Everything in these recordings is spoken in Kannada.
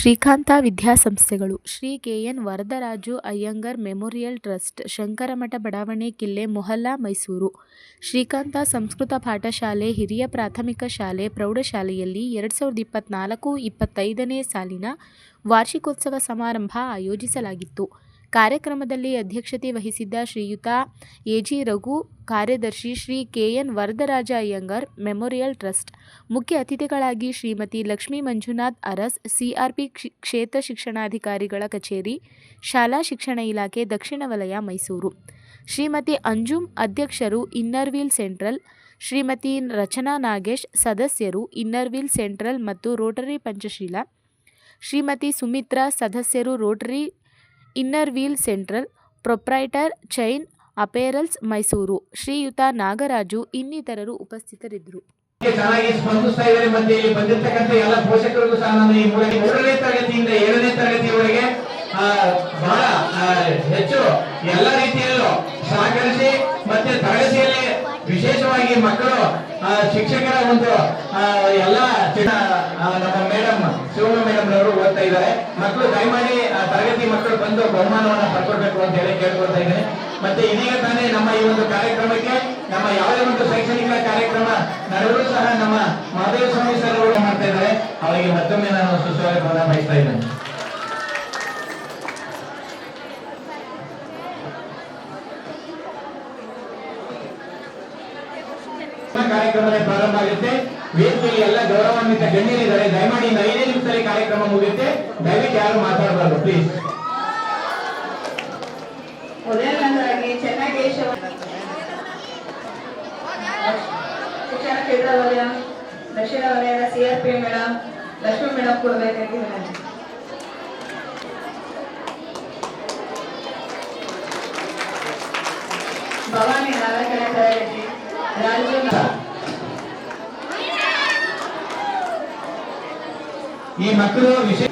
Srikanth ವಿದ್ಯಾಸಂಸ್ಥೆಗಳು, Shri K N Varadaraju Iyengar Memorial Trust, Shankaramatha ಬಡಾವಣೆ ಕಿಲ್ಲೆ ಮೊಹಲ್ಲಾ, ಮೈಸೂರು. ಶ್ರೀಕಾಂತ ಸಂಸ್ಕೃತ ಪಾಠಶಾಲೆ, ಹಿರಿಯ ಪ್ರಾಥಮಿಕ ಶಾಲೆ, ಪ್ರೌಢಶಾಲೆಯಲ್ಲಿ ಎರಡು ಸಾವಿರದ ಇಪ್ಪತ್ತ್ನಾಲ್ಕು ಇಪ್ಪತ್ತೈದನೇ ಸಾಲಿನ ವಾರ್ಷಿಕೋತ್ಸವ ಸಮಾರಂಭ ಆಯೋಜಿಸಲಾಗಿತ್ತು. ಕಾರ್ಯಕ್ರಮದಲ್ಲಿ ಅಧ್ಯಕ್ಷತೆ ವಹಿಸಿದ್ದ ಶ್ರೀಯುತ ಎಜಿ ರಘು, ಕಾರ್ಯದರ್ಶಿ Shri KN Varadaraja Iyengar, memorial trust ಮುಖ್ಯ ಅತಿಥಿಗಳಾಗಿ ಶ್ರೀಮತಿ ಲಕ್ಷ್ಮೀ ಮಂಜುನಾಥ್ ಅರಸ್, ಸಿಆರ್ಪಿ ಕ್ಷಿ- ಕ್ಷೇತ್ರ ಶಿಕ್ಷಣಾಧಿಕಾರಿಗಳ ಕಚೇರಿ, ಶಾಲಾ ಶಿಕ್ಷಣ ಇಲಾಖೆ ದಕ್ಷಿಣ ವಲಯ, ಮೈಸೂರು. ಶ್ರೀಮತಿ ಅಂಜುಮ್ ಅಧ್ಯಕ್ಷರು Inner Wheel Central, Shrimati Rachana Nagesh ಸದಸ್ಯರು ಇನ್ನರ್ವೀಲ್ ಸೆಂಟ್ರಲ್ ಮತ್ತು ರೋಟರಿ ಪಂಚಶೀಲ, ಶ್ರೀಮತಿ ಸುಮಿತ್ರಾ ಸದಸ್ಯರು Rotary Inner Wheel Central, proprietor Chain Apparels Mysuru, Shriyuta Nagaraju ಇನ್ನಿತರರು ಉಪಸ್ಥಿತರಿದ್ದರು. ಚೆನ್ನಾಗಿ ಸ್ಪಂದಿಸ್ತಾ ಇದ್ದಾರೆ ಮತ್ತೆ ಇಲ್ಲಿ ಬಂದಿರತಕ್ಕಂತ ಎಲ್ಲ ಪೋಷಕರಿಗೂ ಸಹ ನಾನು ಈ ಮೂಲಕ ಮೂರನೇ ತರಗತಿಯಿಂದ ಏಳನೇ ತರಗತಿಯವರೆಗೆ ಬಹಳ ಹೆಚ್ಚು ಎಲ್ಲ ರೀತಿಯಲ್ಲೂ ಸಹಕರಿಸಿ ಮತ್ತೆ ತರಗತಿಯಲ್ಲಿ ವಿಶೇಷವಾಗಿ ಮಕ್ಕಳು ಶಿಕ್ಷಕರ ಒಂದು ಎಲ್ಲ ನಮ್ಮ ಮೇಡಮ್ ಶಿವಮ್ಮ ಮೇಡಮ್ ರವರು ಓದ್ತಾ ಇದ್ದಾರೆ ಮಕ್ಕಳು ದಯಮಾಡಿ ಆ, ತರಗತಿ ಮಕ್ಕಳು ಬಂದು ಬಹುಮಾನವನ್ನ ಪಡ್ಕೊಳ್ಬೇಕು ಅಂತ ಹೇಳಿ ಕೇಳ್ಕೊಳ್ತಾ ಇದ್ದೇನೆ. ಮತ್ತೆ ಇದೀಗ ತಾನೇ ನಮ್ಮ ಈ ಒಂದು ಕಾರ್ಯಕ್ರಮಕ್ಕೆ, ನಮ್ಮ ಯಾವುದೇ ಒಂದು ಶೈಕ್ಷಣಿಕ ಕಾರ್ಯಕ್ರಮ ನಡೆದರೂ ಸಹ ನಮ್ಮ ಮಹದೇವ ಸ್ವಾಮಿ ಸರ್ ಮಾಡ್ತಾ ಇದ್ದಾರೆ. ಅವರಿಗೆ ಮತ್ತೊಮ್ಮೆ ನಾನು ಸುಸ್ವಾಗತವನ್ನ ಬಯಸ್ತಾ ಇದ್ದೇನೆ. ಕಾರ್ಯಕ್ರಮದ ಪ್ರಾರಂಭ ಆಗುತ್ತೆ. ವೇದಿಕೆಯಲ್ಲಿ ಎಲ್ಲ ಗೌರವಾನ್ವಿತ ಗಣ್ಯರಿದ್ದಾರೆ. ದಯಮಾಡಿ ಐದೇ ನಿಮಿಷದಲ್ಲಿ ಕಾರ್ಯಕ್ರಮ ಮುಗಿಯುತ್ತೆ. ದಯವಿಟ್ಟು ಯಾರು ಮಾತಾಡಬಾರ್ದು ಪ್ಲೀಸ್ ಮೊದಲನೇದಾಗಿ ಚೆನ್ನಕೇಶವ ಶಿಕ್ಷಣ ಕ್ಷೇತ್ರ ವಲಯ ದಕ್ಷಿಣ ವಲಯದ ಸಿಆರ್ಪಿ ಮೇಡಮ್ ಲಕ್ಷ್ಮಿ ಮೇಡಮ್ ಕೊಡಬೇಕಾಗಿ ವಿನಂತಿ ಭವಾನಿ ನಾಲ್ಕನೇ ತರಗತಿ ರಾಜು ಈ ಮಕ್ಕಳು ವಿಶೇಷ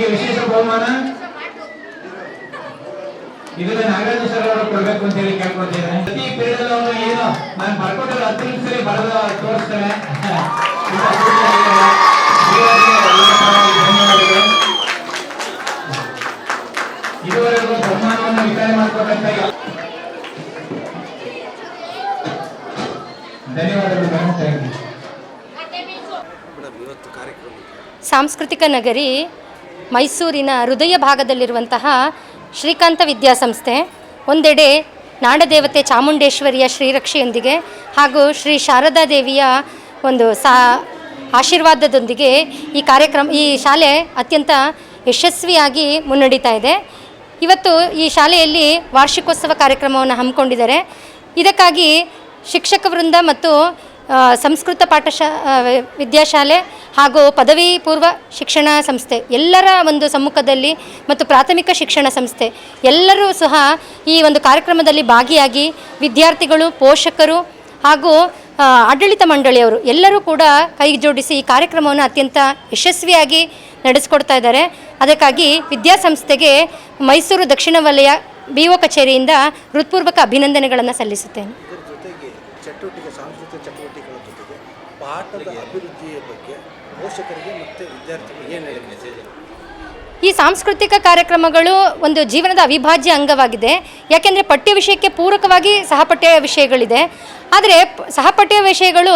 ನಿಮಗೆ ವಿಶೇಷ ಬಹುಮಾನ? ಇದನ್ನ ನಾಗರಾಜ ಸರ್ ಅವರು ಕೊಡ್ಬೇಕು ಅಂತ ಹೇಳಿ ಕೇಳ್ಕೊಳ್ತಿದ್ದೇನೆ ಪ್ರತಿ ಪೀರಿಯಡ್ ಅವನು ಏನು, ನಾನು ಬರ್ಕೊಟ್ಟರೆ ಹತ್ತು ನಿಮಿಷದಲ್ಲಿ ಬರೆದ ಧನ್ಯವಾದಗಳು. ಇದುವರೆಗೂ ಬಹುಮಾನವನ್ನು ವಿತರಣೆ ಮಾಡಿಕೊಟ್ಟಂತ ಧನ್ಯವಾದಗಳು ಸಾಂಸ್ಕೃತಿಕ ನಗರಿ ಮೈಸೂರಿನ ಹೃದಯ ಭಾಗದಲ್ಲಿರುವಂತಹ ಶ್ರೀಕಾಂತ ವಿದ್ಯಾಸಂಸ್ಥೆ, ಒಂದೆಡೆ ನಾಡದೇವತೆ ಚಾಮುಂಡೇಶ್ವರಿಯ ಶ್ರೀರಕ್ಷೆಯೊಂದಿಗೆ ಹಾಗೂ ಶ್ರೀ ಶಾರದಾ ದೇವಿಯ ಒಂದು ಸಾ ಆಶೀರ್ವಾದದೊಂದಿಗೆ ಈ ಕಾರ್ಯಕ್ರಮ, ಈ ಶಾಲೆ ಅತ್ಯಂತ ಯಶಸ್ವಿಯಾಗಿ ಮುನ್ನಡೀತಾ ಇದೆ. ಇವತ್ತು ಈ ಶಾಲೆಯಲ್ಲಿ ವಾರ್ಷಿಕೋತ್ಸವ ಕಾರ್ಯಕ್ರಮವನ್ನು ಹಮ್ಮಿಕೊಂಡಿದ್ದಾರೆ. ಇದಕ್ಕಾಗಿ ಶಿಕ್ಷಕ ವೃಂದ ಮತ್ತು ಸಂಸ್ಕೃತ ಪಾಠಶಾ ವಿದ್ಯಾಶಾಲೆ ಹಾಗೂ ಪದವಿ ಪೂರ್ವ ಶಿಕ್ಷಣ ಸಂಸ್ಥೆ ಎಲ್ಲರ ಒಂದು ಸಮ್ಮುಖದಲ್ಲಿ ಮತ್ತು ಪ್ರಾಥಮಿಕ ಶಿಕ್ಷಣ ಸಂಸ್ಥೆ ಎಲ್ಲರೂ ಸಹ ಈ ಒಂದು ಕಾರ್ಯಕ್ರಮದಲ್ಲಿ ಭಾಗಿಯಾಗಿ ವಿದ್ಯಾರ್ಥಿಗಳು, ಪೋಷಕರು ಹಾಗೂ ಆಡಳಿತ ಮಂಡಳಿಯವರು ಎಲ್ಲರೂ ಕೂಡ ಕೈ ಜೋಡಿಸಿ ಈ ಕಾರ್ಯಕ್ರಮವನ್ನು ಅತ್ಯಂತ ಯಶಸ್ವಿಯಾಗಿ ನಡೆಸಿಕೊಡ್ತಾ ಇದ್ದಾರೆ. ಅದಕ್ಕಾಗಿ ವಿದ್ಯಾಸಂಸ್ಥೆಗೆ ಮೈಸೂರು ದಕ್ಷಿಣ ವಲಯ ಬಿ ಒ ಕಚೇರಿಯಿಂದ ಹೃತ್ಪೂರ್ವಕ ಅಭಿನಂದನೆಗಳನ್ನು ಸಲ್ಲಿಸುತ್ತೇನೆ. ಪಾಠದ ಅಭಿವೃದ್ಧಿಯ ಬಗ್ಗೆ ಪೋಷಕರಿಗೆ ಮತ್ತು ವಿದ್ಯಾರ್ಥಿಗಳಿಗೆ ಏನು ಈ ಸಾಂಸ್ಕೃತಿಕ ಕಾರ್ಯಕ್ರಮಗಳು ಒಂದು ಜೀವನದ ಅವಿಭಾಜ್ಯ ಅಂಗವಾಗಿದೆ. ಯಾಕೆಂದರೆ ಪಠ್ಯ ವಿಷಯಕ್ಕೆ ಪೂರಕವಾಗಿ ಸಹಪಠ್ಯ ವಿಷಯಗಳಿದೆ. ಆದರೆ ಸಹಪಠ್ಯ ವಿಷಯಗಳು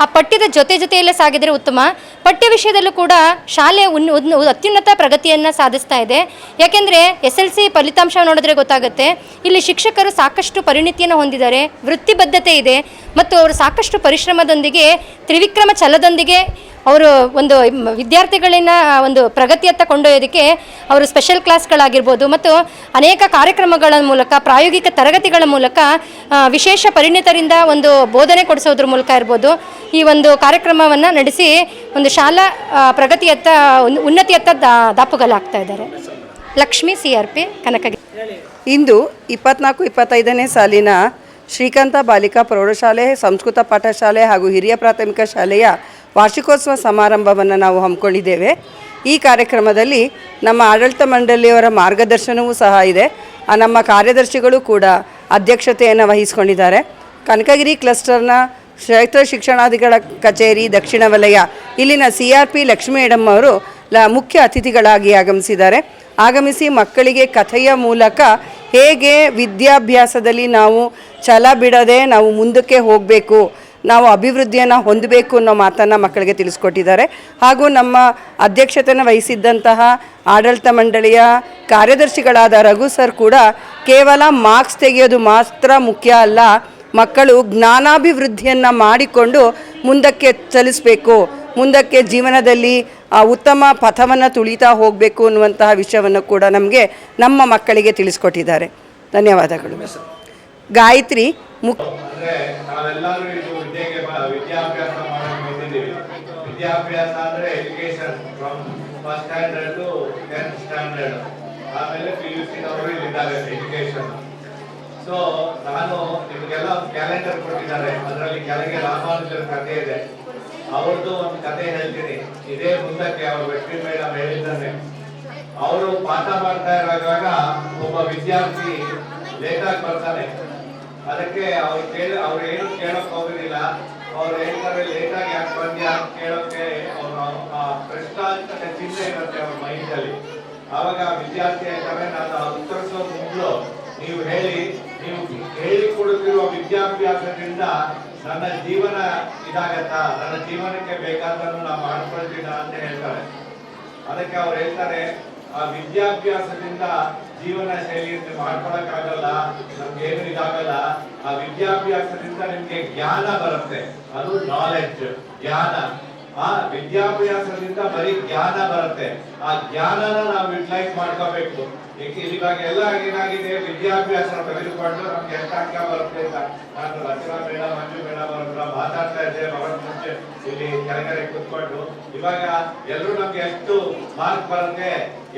ಆ ಪಠ್ಯದ ಜೊತೆ ಜೊತೆಯಲ್ಲೇ ಸಾಗಿದರೆ ಉತ್ತಮ. ಪಠ್ಯ ವಿಷಯದಲ್ಲೂ ಕೂಡ ಶಾಲೆ ಉನ್, ಉನ್- ಅತ್ಯುನ್ನತ ಪ್ರಗತಿಯನ್ನು ಸಾಧಿಸ್ತಾ ಇದೆ. ಯಾಕೆಂದರೆ ಎಸ್ ಎಲ್ ಸಿ ಫಲಿತಾಂಶ ನೋಡಿದ್ರೆ ಗೊತ್ತಾಗುತ್ತೆ. ಇಲ್ಲಿ ಶಿಕ್ಷಕರು ಸಾಕಷ್ಟು ಪರಿಣಿತಿಯನ್ನು ಹೊಂದಿದ್ದಾರೆ. ವೃತ್ತಿಬದ್ಧತೆ ಇದೆ. ಮತ್ತು ಅವರು ಸಾಕಷ್ಟು ಪರಿಶ್ರಮದೊಂದಿಗೆ ತ್ರಿವಿಕ್ರಮ ಛಲದೊಂದಿಗೆ ಅವರು ಒಂದು ವಿದ್ಯಾರ್ಥಿಗಳನ್ನ ವಿದ್ಯಾರ್ಥಿಗಳಿನ ಒಂದು ಪ್ರಗತಿಯತ್ತ ಕೊಂಡೊಯ್ಯೋದಕ್ಕೆ ಅವರು ಸ್ಪೆಷಲ್ ಕ್ಲಾಸ್ಗಳಾಗಿರ್ಬೋದು ಮತ್ತು ಅನೇಕ ಕಾರ್ಯಕ್ರಮಗಳ ಮೂಲಕ, ಪ್ರಾಯೋಗಿಕ ತರಗತಿಗಳ ಮೂಲಕ ವಿಶೇಷ ಪರಿಣಿತರಿಂದ ಒಂದು ಬೋಧನೆ ಕೊಡಿಸೋದ್ರ ಮೂಲಕ ಇರ್ಬೋದು. ಈ ಒಂದು ಕಾರ್ಯಕ್ರಮವನ್ನು ನಡೆಸಿ ಒಂದು ಶಾಲಾ ಪ್ರಗತಿಯತ್ತ, ಉನ್- ಉನ್ನತಿಯತ್ತ ದಾಪುಗಾಲಾಗ್ತಾ ಇದ್ದಾರೆ. ಲಕ್ಷ್ಮಿ, ಸಿ ಆರ್ ಪಿ ಕನಕಗಿ ಇಂದು ಇಪ್ಪತ್ನಾಲ್ಕು, ಇಪ್ಪತ್ತೈದನೇ ಸಾಲಿನ ಶ್ರೀಕಾಂತ ಬಾಲಿಕಾ ಪ್ರೌಢಶಾಲೆ, ಸಂಸ್ಕೃತ ಪಾಠಶಾಲೆ ಹಾಗೂ ಹಿರಿಯ ಪ್ರಾಥಮಿಕ ಶಾಲೆಯ ವಾರ್ಷಿಕೋತ್ಸವ ಸಮಾರಂಭವನ್ನು ನಾವು ಹಮ್ಮಿಕೊಂಡಿದ್ದೇವೆ. ಈ ಕಾರ್ಯಕ್ರಮದಲ್ಲಿ ನಮ್ಮ ಆಡಳಿತ ಮಂಡಳಿಯವರ ಮಾರ್ಗದರ್ಶನವೂ ಸಹ ಇದೆ. ನಮ್ಮ ಕಾರ್ಯದರ್ಶಿಗಳು ಕೂಡ ಅಧ್ಯಕ್ಷತೆಯನ್ನು ವಹಿಸಿಕೊಂಡಿದ್ದಾರೆ. ಕನಕಗಿರಿ ಕ್ಲಸ್ಟರ್ನ ಕ್ಷೇತ್ರ ಶಿಕ್ಷಣಾಧಿಗಳ ಕಚೇರಿ ದಕ್ಷಿಣ ವಲಯ, ಇಲ್ಲಿನ C R P Lakshmi madam ಅವರು ಲ ಮುಖ್ಯ ಅತಿಥಿಗಳಾಗಿ ಆಗಮಿಸಿದ್ದಾರೆ. ಆಗಮಿಸಿ ಮಕ್ಕಳಿಗೆ ಕಥೆಯ ಮೂಲಕ ಹೇಗೆ ವಿದ್ಯಾಭ್ಯಾಸದಲ್ಲಿ ನಾವು ಛಲ ಬಿಡದೆ ನಾವು ಮುಂದಕ್ಕೆ ಹೋಗಬೇಕು ನಾವು ಅಭಿವೃದ್ಧಿಯನ್ನು ಹೊಂದಬೇಕು ಅನ್ನೋ ಮಾತನ್ನು ಮಕ್ಕಳಿಗೆ ತಿಳಿಸ್ಕೊಟ್ಟಿದ್ದಾರೆ. ಹಾಗೂ ನಮ್ಮ ಅಧ್ಯಕ್ಷತೆಯನ್ನು ವಹಿಸಿದ್ದಂತಹ ಆಡಳಿತ ಮಂಡಳಿಯ ಕಾರ್ಯದರ್ಶಿಗಳಾದ ರಘು ಸರ್ ಕೂಡ ಕೇವಲ ಮಾರ್ಕ್ಸ್ ತೆಗೆಯೋದು ಮಾತ್ರ ಮುಖ್ಯ ಅಲ್ಲ ಮಕ್ಕಳು ಜ್ಞಾನಾಭಿವೃದ್ಧಿಯನ್ನು ಮಾಡಿಕೊಂಡು ಮುಂದಕ್ಕೆ ಚಲಿಸಬೇಕು ಮುಂದಕ್ಕೆ ಜೀವನದಲ್ಲಿ ಆ, ಉತ್ತಮ ಪಥವನ್ನು ತುಳಿತಾ ಹೋಗಬೇಕು ಅನ್ನುವಂತಹ ವಿಷಯವನ್ನು ಕೂಡ ನಮಗೆ ನಮ್ಮ ಮಕ್ಕಳಿಗೆ ತಿಳಿಸ್ಕೊಟ್ಟಿದ್ದಾರೆ. ಧನ್ಯವಾದಗಳು. ಗಾಯತ್ರಿ ಅಂದ್ರೆ ನಾವೆಲ್ಲರೂ ಇದು ವಿದ್ಯೆಗೆ ವಿದ್ಯಾಭ್ಯಾಸ ಮಾಡಕ್ ಬಂದಿದ್ದೀವಿ. ವಿದ್ಯಾಭ್ಯಾಸ ಅಂದ್ರೆ education from first standard to tenth standard ಆಮೇಲೆ ಪಿ ಯು ಸಿ ನವರು ಇಲ್ಲಿದ್ದಾರೆ ಎಜುಕೇಶನ್ ಸೊ ನಾನು ನಿಮಗೆಲ್ಲ ಕ್ಯಾಲೆಂಡರ್ ಕೊಟ್ಟಿದ್ದಾರೆ. ಅದರಲ್ಲಿ ಕೆಳಗೆ ರಾಮಾನುಜರ ಕಥೆ ಇದೆ. ಅವ್ರದ್ದು ಒಂದು ಕಥೆ ಹೇಳ್ತೀನಿ. ಇದೇ ಮುಂದಕ್ಕೆ ಅವ್ರ ವ್ಯಕ್ತಿ ಮೇಡಮ್ ಹೇಳಿದ್ದಾನೆ. ಅವರು ಪಾಠ ಮಾಡ್ತಾ ಇರುವಾಗ ಒಬ್ಬ ವಿದ್ಯಾರ್ಥಿ ಲೇಟಾಗಿ ಬರ್ತಾನೆ. ಅದಕ್ಕೆ ಅವ್ರು ಕೇಳ ಅವ್ರು ಏನು ಕೇಳಕ್ ಹೋಗೋದಿಲ್ಲ. ಅವ್ರು ಹೇಳ್ತಾರೆ ಲೇಟ್ ಆಗಿ ಯಾಕೆ ಬಂದ್ಯಾ? ಕೇಳೋಕೆ ಅವ್ರ ಆ ಅಂತ ಚಿಂತೆ ಇರುತ್ತೆ ಅವ್ರ ಮೈಂಡ್ ಅಲ್ಲಿ. ಆವಾಗ ವಿದ್ಯಾರ್ಥಿ ಹೇಳ್ತಾರೆ, ನಾನು ಉತ್ತರಿಸೋ ಮೊದಲು ನೀವು ಹೇಳಿ, ನೀವು ಹೇಳಿಕೊಡುತ್ತಿರುವ ವಿದ್ಯಾಭ್ಯಾಸದಿಂದ ನನ್ನ ಜೀವನ ಇದಾಗತ್ತಾ? ನನ್ನ ಜೀವನಕ್ಕೆ ಬೇಕಾದನ್ನು ನಾ ಮಾಡ್ಕೊಳ್ತೀನ? ಅಂತ ಹೇಳ್ತಾರೆ. ಅದಕ್ಕೆ ಅವ್ರು ಹೇಳ್ತಾರೆ, ಆ ವಿದ್ಯಾಭ್ಯಾಸದಿಂದ ಜೀವನ ಶೈಲಿಯನ್ನು ಮಾಡ್ಕೊಳಕ್ಕಾಗಲ್ಲ, ನಮ್ಗೆ ಏನು ಇದಾಗಲ್ಲ. ಆ ವಿದ್ಯಾಭ್ಯಾಸದಿಂದ ನಿಮ್ಗೆ ಜ್ಞಾನ ಬರುತ್ತೆ. ಅದು ನಾಲೆಡ್ಜ್ ಜ್ಞಾನ. ಆ ವಿದ್ಯಾಭ್ಯಾಸದಿಂದ ಬರೀ ಜ್ಞಾನ ಬರುತ್ತೆ. ಆ ಜ್ಞಾನನ ನಾವು ಯುಟಿಲೈಸ್ ಮಾಡ್ಕೋಬೇಕು. ಇವಾಗ ಎಲ್ಲ ಏನಾಗಿದೆ? ವಿದ್ಯಾಭ್ಯಾಸ ತೆಗೆದುಕೊಂಡು ನಮ್ಗೆ ಎಷ್ಟು ಅಂಕ ಬರುತ್ತೆ ಅಂತ. ನಾನು ರಚನಾ ಬೇಡ ಮಂಜು ಮೇಡಮ್ ಅವ್ರ ಮಾತಾಡ್ತಾ ಇದ್ದೆ ಅವರ ಮುಂಚೆ ಇಲ್ಲಿ ಕೆಳಗಡೆ ಕುತ್ಕೊಂಡು. ಇವಾಗ ಎಲ್ಲರೂ ನಮ್ಗೆ ಎಷ್ಟು ಮಾರ್ಕ್ ಬರುತ್ತೆ,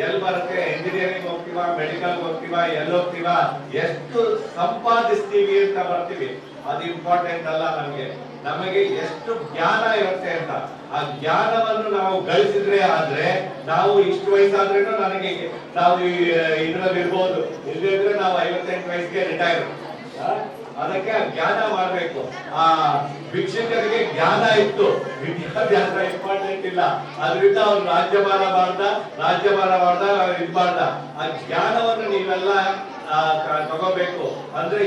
ಎಲ್ ಬರುತ್ತೆ ಇಂಜಿನಿಯರಿಂಗ್ ಹೋಗ್ತೀವಾ ಮೆಡಿಕಲ್ ಹೋಗ್ತೀವಾ ಎಲ್ಲಿ ಹೋಗ್ತೀವಾ, ಎಷ್ಟು ಸಂಪಾದಿಸ್ತೀವಿ ಅಂತ ಬರ್ತೀವಿ. ಅದು ಇಂಪಾರ್ಟೆಂಟ್ ಅಲ್ಲ ನಮ್ಗೆ. ನಮಗೆ ಎಷ್ಟು ಜ್ಞಾನ ಇರುತ್ತೆ ಅಂತ. ಆ ಜ್ಞಾನವನ್ನು ನಾವು ಗಳಿಸಿದ್ರೆ ಆದ್ರೆ ನಾವು ಇಷ್ಟು ವಯಸ್ಸಾದ್ರೆ ನನಗೆ ನಾವು ಇದ್ರಲ್ಲಿ ಇರ್ಬೋದು ಇಲ್ಲದಿದ್ರೆ ನಾವು ಐವತ್ತೆಂಟು ವಯಸ್ಸಿಗೆ ರಿಟೈರ್ ಅದಕ್ಕೆ ಜ್ಞಾನ ಮಾಡ್ಬೇಕು. ಆ, ಭಿಕ್ಷಕರಿಗೆ ಜ್ಞಾನ ಇತ್ತು. ವಿದ್ಯಾಭ್ಯಾಸ ಇಂಪಾರ್ಟೆಂಟ್ ಇಲ್ಲ. ಅದರಿಂದ ಅವ್ರು ರಾಜ್ಯಭಾರ ಮಾಡ್ದ ರಾಜ್ಯಭಾರ ಮಾಡ್ದ ಇದ್ ಮಾಡ್ದ ಆ ಜ್ಞಾನವನ್ನು ನೀವೆಲ್ಲ ತಗೋಬೇಕು. ಅಂದ್ರೆ